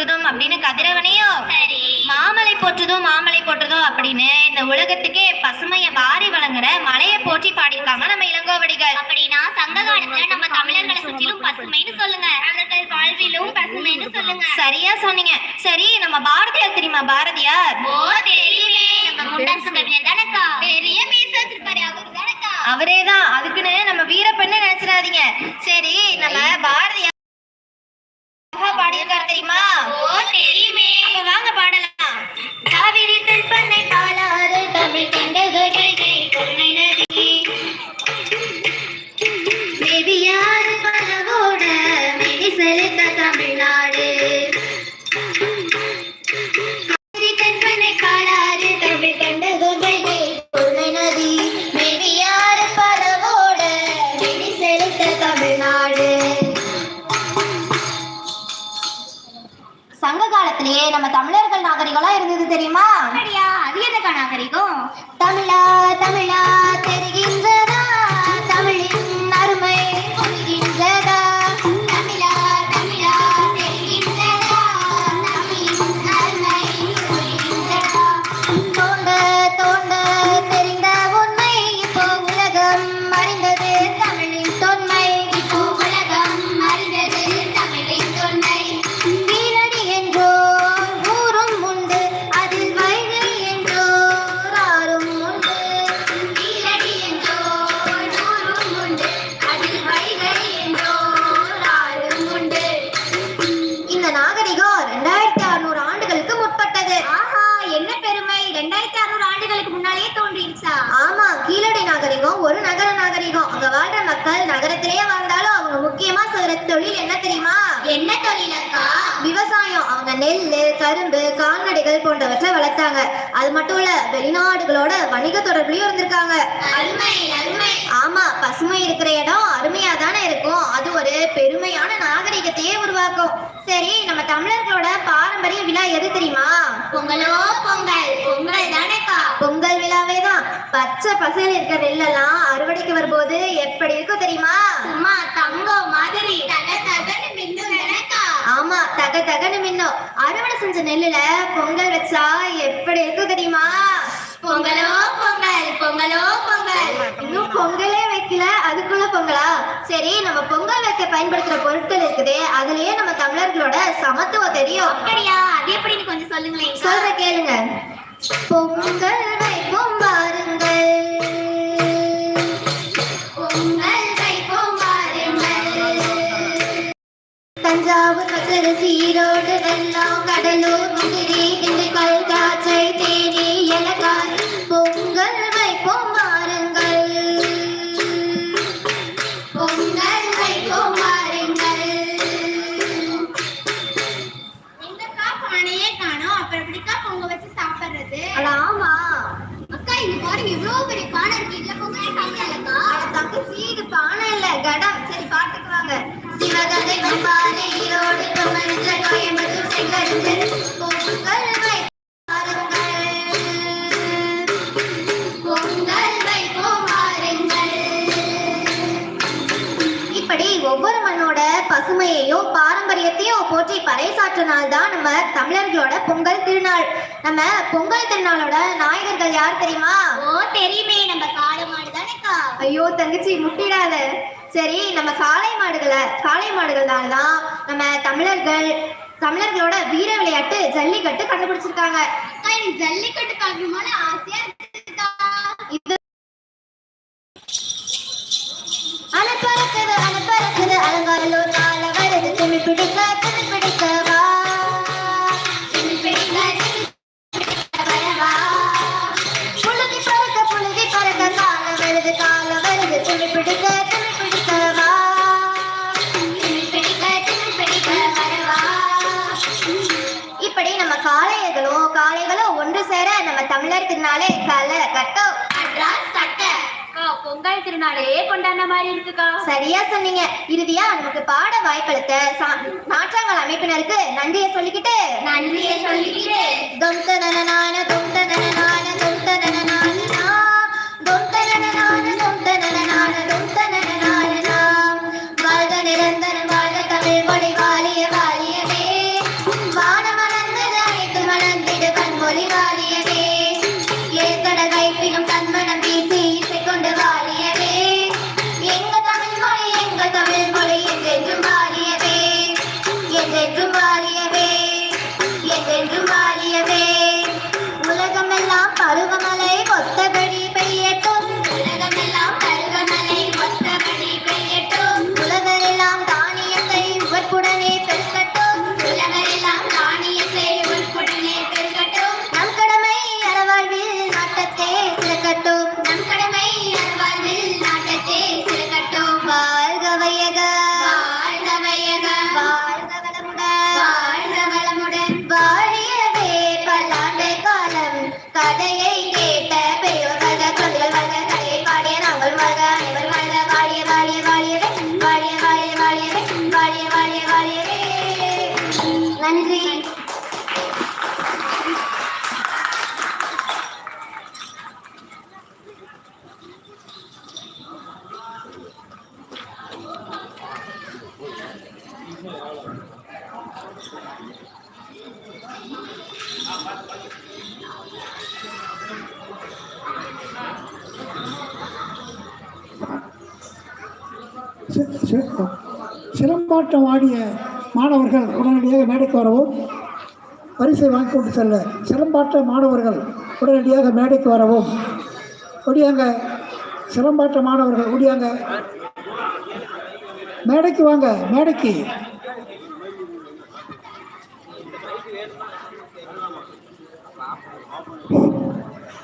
போற்றுதும் அப்படின்னு கதிரவனையும் சரி. மாமலை போற்றுதும் மாமலை போற்றுதும் அப்படின்னு இந்த உலகத்துக்கே பசுமைய வாரி வழங்குற மலையை போற்றி பாடியிருக்காங்க நம்ம இளங்கோவடிகள். அப்படின்னா சங்க காலத்துல நம்ம தமிழர்களை சுற்றிலும் பசுமைன்னு சொல்லுங்க. அவர்கள் வாழ்விலும் பசுமைன்னு சொல்லுங்க. சரியா சொன்னீங்க. சரி நம்ம பாரதியார் தெரியுமா பாரதியார்? ஓ தெரியுமே. நம்ம முண்டாசு கவிஞர் தானக்கா? பெரிய மீச வச்சிருப்பாரு அவரு தானக்கா? அவரே தான். அதுக்குன்னு நம்ம வீரப்பெண்ணு நினைச்சிடாதீங்க. சரி நம்ம பாரதியார் அழகா பாடியிருக்காரு தெரியுமா? ஓ தெரியுமே. அப்ப வாங்க பாடலாம். காவிரி தென்பண்ணை பாலாறு மக்கள் நகரத்திலேயே வாழ்ந்தாலும் அவங்க முக்கியமா செய்யற தொழில் என்ன தெரியுமா? என்ன தொழிலக்கா விவசாயம். அவங்க நெல்லு கரும்பு கால்நடைகள் போன்றவற்றை வளர்த்தாங்க. அது மட்டும் இல்ல வெளிநாடுகளோட வணிக தொடர்புலயும் இருந்திருக்காங்க. ஆமா பசுமை இருக்கிற இடம் அருமையா தானே இருக்கும். அது ஒரு பெருமையான நாகரிகத்தையே உருவாக்கும். சரி நம்ம தமிழர்களோட பாரம்பரிய விழா எது தெரியுமா? பொங்கலோ பொங்கல். பொங்கல் தானேக்கா பொங்கல் விழாவே தான். பச்சை பசையில் இருக்கிற நெல்லெல்லாம் அறுவடைக்கு வரும்போது எப்படி இருக்கும் தெரியுமா? சும்மா தங்கம் மாதிரி தக தானேக்கா ஆமா தக தகன்னு மின்னும் அறுவடை செஞ்ச நெல்லுல பொங்கல் வச்சா எப்படி இருக்கும் தெரியுமா? பொங்கலோ பொங்கல் பொங்கலோ பொங்கல். இன்னும் பொங்கலே வைக்கல. அதுக்குள்ள பொங்கலா? சரி நம்ம பொங்கல் வைக்க பயன்படுத்துற பொருட்கள் இருக்குதே. அதுலயே நம்ம தமிழர்களோட சமத்துவம் தெரியும். அப்படியா? அது எப்படின்னு கொஞ்சம் சொல்லுங்களேன். சொல்ற கேளுங்க. பொங்கல் வைப்போம். தஞ்சாவூர் பச்சரிசி ஈரோடு வெள்ளம் கடலூர் முந்திரி திண்டுக்கல் காய்ச்சை தேனி ஏலக்காய் பொங்கல் வைப்போம் வாருங்கள். பொங்கல் வைப்போம் வாருங்கள். எங்கக்கா பானையே காணோம். அப்புறம் எப்படிக்கா பொங்க வச்சு சாப்பிடுறது? ஆமா அக்கா இங்க பாருங்க இவ்வளவு பெரிய பானை இருக்கு. இதுல பொங்கல் சாப்பிடலக்கா தங்கச்சி இது பானை இல்ல கடம். சரி பாட்டுக்கு வாங்க. சிவகங்கை மண்பானை பசுமையையும் பாரம்பரியத்தையும் போற்றி பறைசாற்ற நாள் தான் நம்ம தமிழர்களோட பொங்கல் திருநாள். நம்ம பொங்கல் திருநாளோட நாயகர்கள் யார் தெரியுமா? ஓ தெரியுமே. நம்ம காளை மாடு தானேக்கா? ஐயோ தங்கச்சி முட்டிடாத. சரி நம்ம காளை மாடுகளை காளை மாடுகள்னால தான் நம்ம தமிழர்கள் தமிழர்களோட வீர விளையாட்டு ஜல்லிக்கட்டு கண்டுபிடிச்சிருக்காங்க. எனக்கு ஜல்லிக்கட்டு பார்க்கணுமான ஆசையா திருநாளே கலை கட்டம் அட்ராஸ் சட்டை. பொங்கல் திருநாளே கொண்டாடின மாதிரி இருக்குக்கா. சரியா சொன்னீங்க. இறுதியா நமக்கு பாட வாய்ப்பளித்த சா- நாற்றாங்கல் அமைப்பினருக்கு நன்றியை சொல்லிக்கிட்டு. நன்றியை சொல்லிக்கிட்டு. தொம் தனனனான தொம் தனனனான தொம் தனனனானனா, மாணவர்கள் உடனடியாக மேடைக்கு வரவும் பரிசை வாங்கி கொண்டு செல்ல சிலம்பாட்ட மாணவர்கள் உடனடியாக மேடைக்கு வரவும். ஒடியாங்க சிலம்பாட்ட மாணவர்கள் ஒடியாங்க மேடைக்கு வாங்க மேடைக்கு.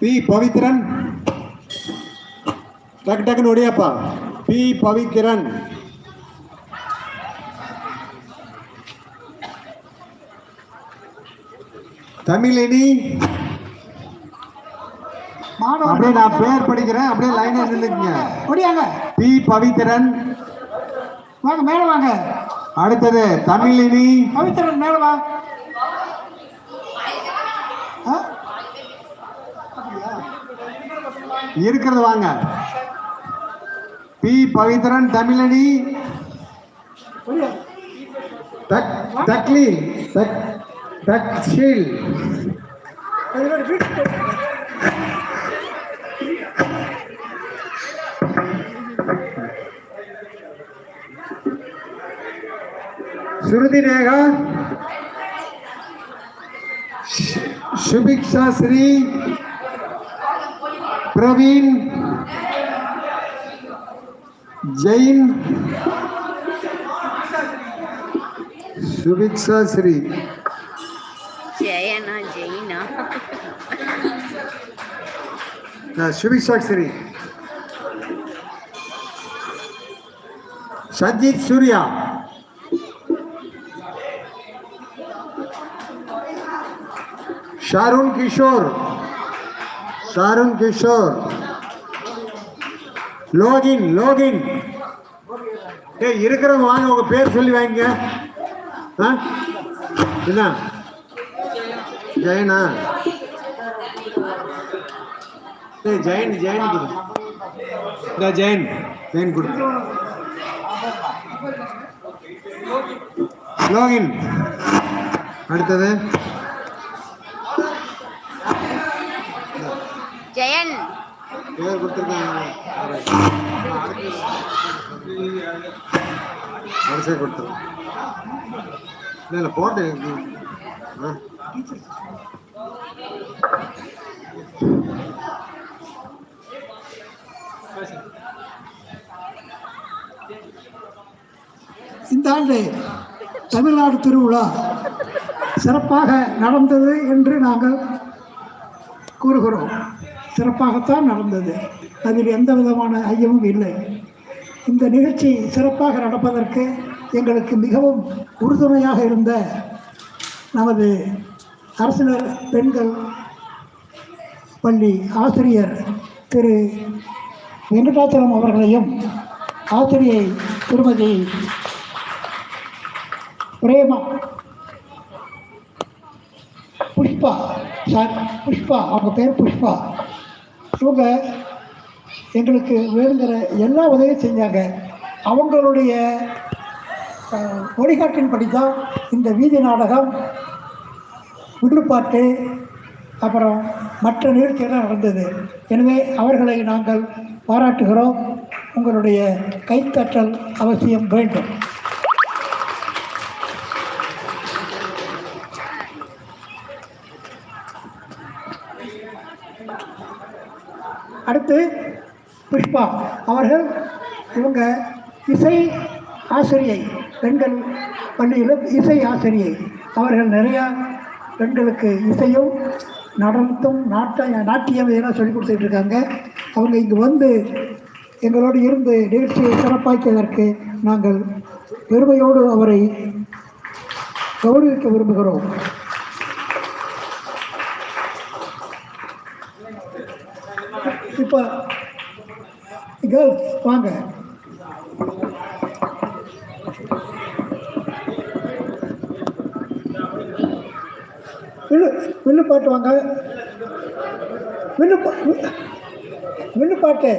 பி பவித்ரன். டக்கு டக்குன்னு ஒடியாப்பா பி பவித்ரன். தமிழினி அப்படியே நான் பேர் படிக்கிறேன். அப்படியே லைனா நில்லுங்க. ஒடியாங்க பி. பவித்ரன் வாங்க மேலே வாங்க. அடுத்தது தமிழினி பவித்திரன் மேலே வா? இருக்கிறது வாங்க. பி. பவித்ரன் தமிழனி தக்லி தக் தக்ஷில் அதோட வீட்டு ஸ்ருதி ரேகா ஷு- சுபிக்ஷா ஸ்ரீ பிரவீன் சுவி சாக்சரி சஜித் சூர்யா ஷாருன் கிஷோர் ஷாருன் கிஷோர் லோகின் லோகின் ஏ இருக்கிறவங்க வாங்க உங்க பேர் சொல்லி வாங்க ஆ? என்ன ஜெயனா ஜெயன் ஜெயன் கொடு. இந்த ஜெயன். ஜெயன் கொடு. லோகின் அடுத்தது. ஜெயன். பேர் கொடுத்துருக்காங்க. வரிசை கொடுத்துருவோம் இல்லை இல்லை போட்டு. ஆ. இந்த ஆண்டு தமிழ்நாடு திருவிழா சிறப்பாக நடந்தது என்று நாங்கள் கூறுகிறோம். சிறப்பாகத்தான் நடந்தது. அதில் எந்த விதமான ஐயமும் இல்லை. இந்த நிகழ்ச்சி சிறப்பாக நடப்பதற்கு எங்களுக்கு மிகவும் உறுதுணையாக இருந்த நமது அரசினர் பெண்கள் பள்ளி ஆசிரியர் திரு வெங்கடாச்சலம் அவர்களையும் ஆசிரியை திருமதி பிரேமா புஷ்பா சார் புஷ்பா அவங்க பேர் புஷ்பா. இவங்க எங்களுக்கு வேணுங்கிற எல்லா உதவியும் செஞ்சாங்க. அவங்களுடைய வழிகாட்டின்படி தான் இந்த வீதி நாடகம் விடுபாட்டு அப்புறம் மற்ற நிகழ்ச்சியெல்லாம் நடந்தது. எனவே அவர்களை நாங்கள் பாராட்டுகிறோம். உங்களுடைய கைத்தட்டல் அவசியம் வேண்டும். அடுத்து புஷ்பா அவர்கள் இவங்க இசை ஆசிரியை பெண்கள் பள்ளியில் இசை ஆசிரியை. அவர்கள் நிறையா பெண்களுக்கு இசையும் நடனத்தும் நாட்ட நாட்டியம் இதெல்லாம் சொல்லி கொடுத்துட்டு இருக்காங்க. அவங்க இங்கு வந்து எங்களோடு இருந்து நிகழ்ச்சியை சிறப்பாக்கியதற்கு நாங்கள் பெருமையோடு அவரை கௌரவிக்க விரும்புகிறோம். இப்போ கேர்ள்ஸ் வாங்க. வில்லு வில்லு பாட்டு வாங்க. வில்லு பா- மின்னு பாட்டு.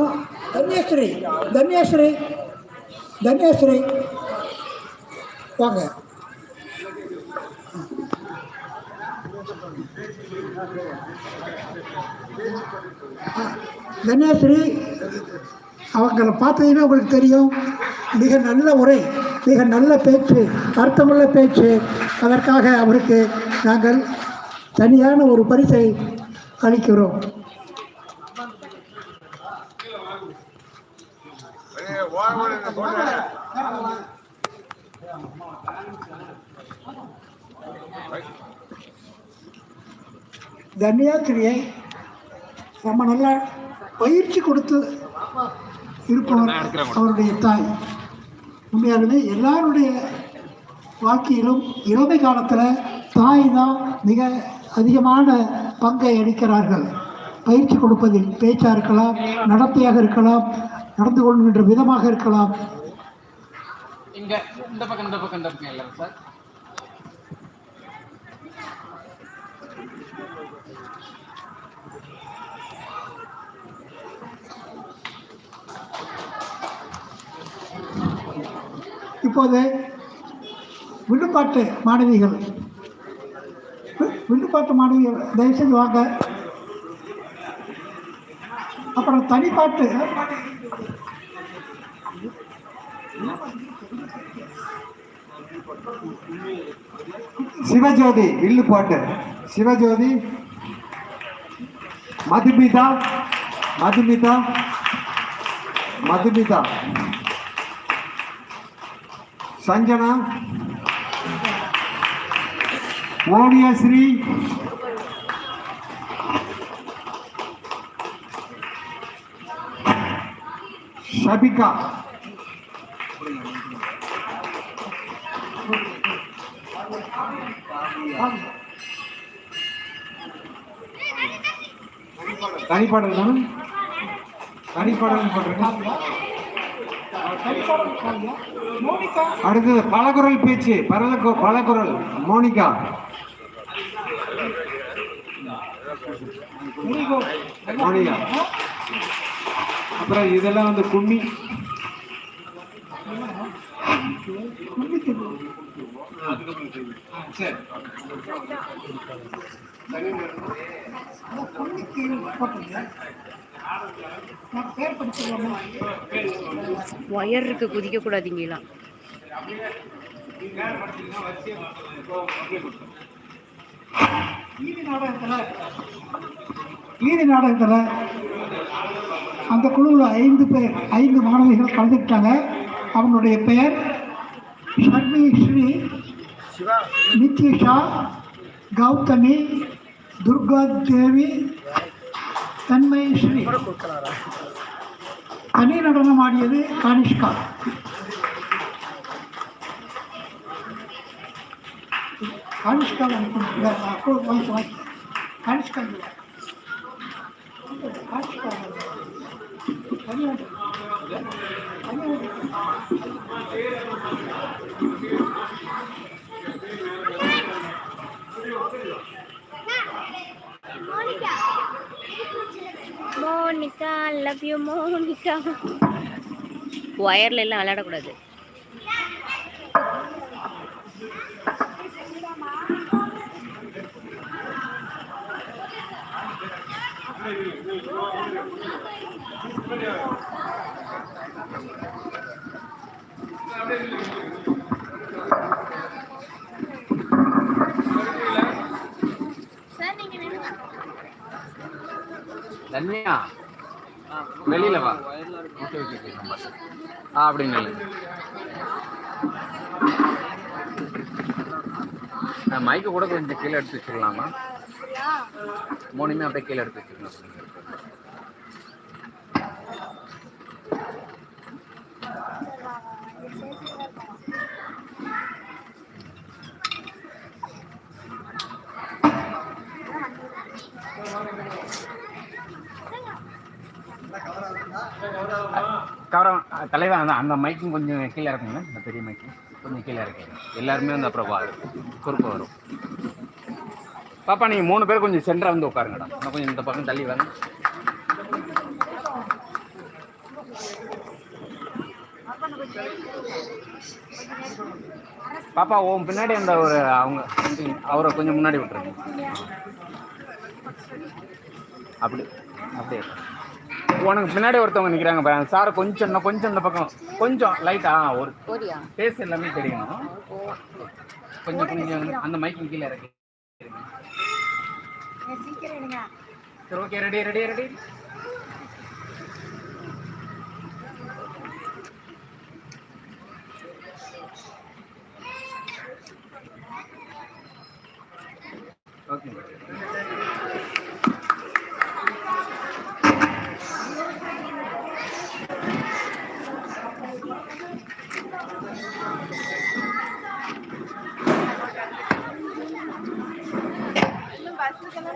ஆ, தன்யஸ்ரீ தன்யஸ்ரீ தன்யஸ்ரீ வாங்க. தன்யாஸ்ரீ அவங்கள பார்த்தீங்கன்னா உங்களுக்கு தெரியும். மிக நல்ல உரை மிக நல்ல பேச்சு அர்த்தமுள்ள பேச்சு. அதற்காக அவருக்கு நாங்கள் தனியான ஒரு பரிசை அளிக்கிறோம். தன்யாத்திரியை நம்ம நல்லா பயிற்சி கொடுத்து இருப்பவர் அவருடைய தாய். உண்மையாகவே எல்லாருடைய வாழ்க்கையிலும் இளமை காலத்தில் தாய் தான் மிக அதிகமான பங்கை அளிக்கிறார்கள். பயிற்சி கொடுப்பதில் பேச்சாக இருக்கலாம் நடத்தையாக இருக்கலாம் நடந்து கொள்கின்ற விதமாக இருக்கலாம். இங்க இந்த பக்கம் இந்த பக்கம் இந்த பக்கம் எல்லாரும் சார் இப்போது வில்லுப்பாட்டு மாணவிகள் வி- வில்லுப்பாட்டு மாணவிகள் தயவுசெய்து வாங்க. அப்புறம் தனிப்பாட்டு சிவஜோதி வில்லு பாட்டு. சிவஜோதி மதுமிதா மதுமிதா மதுமிதா. சஞ்சனா ஓவியஸ்ரீ ஷபிகா தனிப்பாடல் தானே தனிப்பாடல் போட்டிருக்கேன் அடுத்தது பலகுரல் பேச்சு. பரல பலகுரல். மோனிகா. அப்புறம் இதெல்லாம் வந்து கும்மி. சரி. ஒயர் இருக்கு குதிக்க கூடாதீங்களாம் ஈதி நாடகத்தில் ஈதி நாடகத்தில் அந்த குழுவில் ஐந்து பேர் ஐந்து மாணவிகள் கலந்துக்கிட்டாங்க. அவங்களுடைய பெயர் ஷர்மி ஸ்ரீ நித்யஷா கௌதமி துர்கா தேவி தன்மை ஸ்ரீ. தனி நடனம் ஆடியது கானிஷ்கா. கானிஷ்கா வாங்கி இல்லை. கானிஷ்கா தனியாக மோனிகா லவ் யூ மோனிகா. ஒயர்ல எல்லாம் விளையாடக்கூடாது. தன்யா? வெளியில வா. சார் ஆ அப்படின்னு மைக்கு கூட கொஞ்சம் கீழே எடுத்து வச்சுக்கலாமா மூணுமே அப்படியே கீழே எடுத்து வச்சுக்கணும் கவரம் தலைவா அந்த அந்த மைக்கும் கொஞ்சம் கீழே இருக்குங்க இந்த பெரிய மைக்கு கொஞ்சம் கீழே இருக்கு எல்லாருமே வந்து அப்புறம் குறுக்க வரும். பாப்பா நீங்கள் மூணு பேர் கொஞ்சம் சென்டராக வந்து உட்காருங்கடா. இன்னும் கொஞ்சம் இந்த பக்கம் தள்ளி வாங்க. பாப்பா உன் பின்னாடி அந்த ஒரு அவங்க அவரை கொஞ்சம் முன்னாடி விட்டுருங்க. அப்படி அப்படியே. உனக்கு பின்னாடி ஒருத்தவங்க நிற்கிறாங்க பாரு சார் கொஞ்சம் இன்னும் கொஞ்சம் இந்த பக்கம் கொஞ்சம் லைட்டா ஒரு ஃபேஸ் எல்லாமே தெரியணும். கொஞ்சம் கொஞ்சம் அந்த மைக்கு கீழே இறக்கி. சரி ஓகே ரெடி ரெடி ரெடி কেমন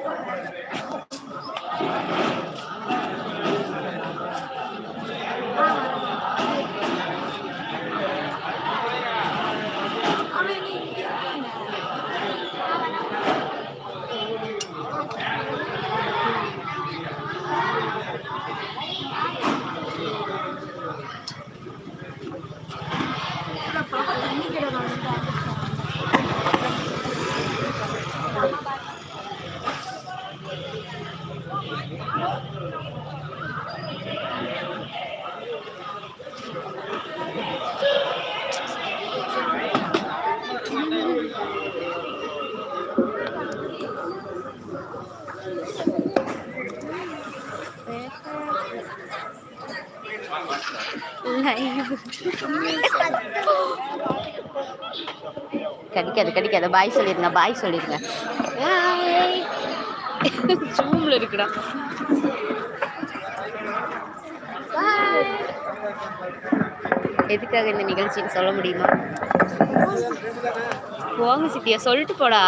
கடிக்காது கடிக்காது. பாய் சொல்லிடுங்க பாய் சொல்லிடுங்க ஜூம்ல இருக்குடா. எதுக்காக இந்த நிகழ்ச்சின்னு சொல்ல முடியுமா? போங்க சித்தியா சொல்லிட்டு போடா.